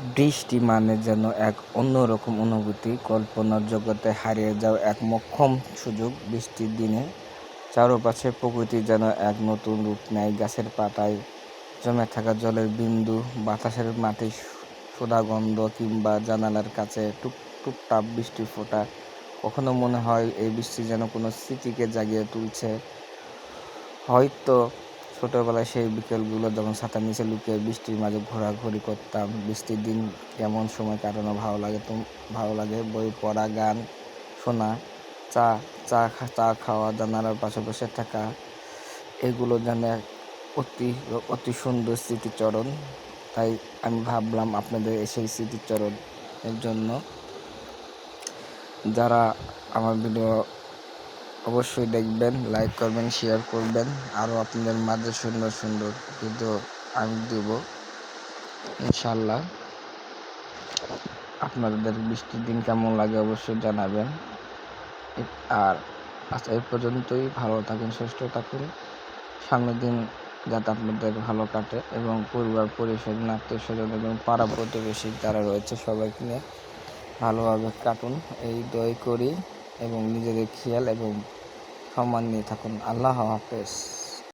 বৃষ্টি মানে যেন এক অন্যরকম অনুভূতি। কল্পনার জগতে হারিয়ে যাওয়া এক মোক্ষম সুযোগ। বৃষ্টির দিনে চারপাশে প্রকৃতি যেন এক নতুন রূপ নেয়। গাছের পাতায় জমে থাকা জলের বিন্দু, বাতাসের মাটির সোদা গন্ধ কিংবা জানালার কাছে টুপ টুপটাপ বৃষ্টির ফোঁটা। কখনো মনে হয় এই বৃষ্টি যেন কোনো স্মৃতিকে জাগিয়ে তুলছে। হয়তো ছোটবেলায় সেই বিকেলগুলো যখন ছাতার নিচে লুকিয়ে বৃষ্টির মাঝে ঘোরাঘুরি করতাম, বৃষ্টির দিন কেমন সময় কাটানো ভালো লাগে তো ভালো লাগে বই, পড়া, গান, শোনা, চা চা চা খাওয়া, জানালার পাশে বসে থাকা, এগুলো যেন অতি অতি সুন্দর স্মৃতিচরণ। তাই আমি ভাবলাম আপনাদের সেই স্মৃতিচরণের জন্য যারা আমার ভিডিও অবশ্যই দেখবেন লাইক করবেন শেয়ার করবেন। আরও আপনাদের মাঝে সুন্দর সুন্দর ভিডিও আমি দেব। ইনশাল্লাহ আপনাদের বৃষ্টির দিন কেমন লাগে অবশ্যই জানাবেন। আর আচ্ছা এই পর্যন্তই। ভালো থাকুন, সুস্থ থাকুন। সামনের দিন যাতে আপনাদের ভালো কাটে এবং পরিবার, পরিষদ, আত্মীয় স্বজন এবং পাড়া প্রতিবেশী যারা রয়েছে সবাইকে নিয়ে ভালোভাবে কাটুন। এই দয় করি। এবং নিজেদের খেয়াল এবং সম্মান নিয়ে থাকুন। আল্লাহ হাফেজ।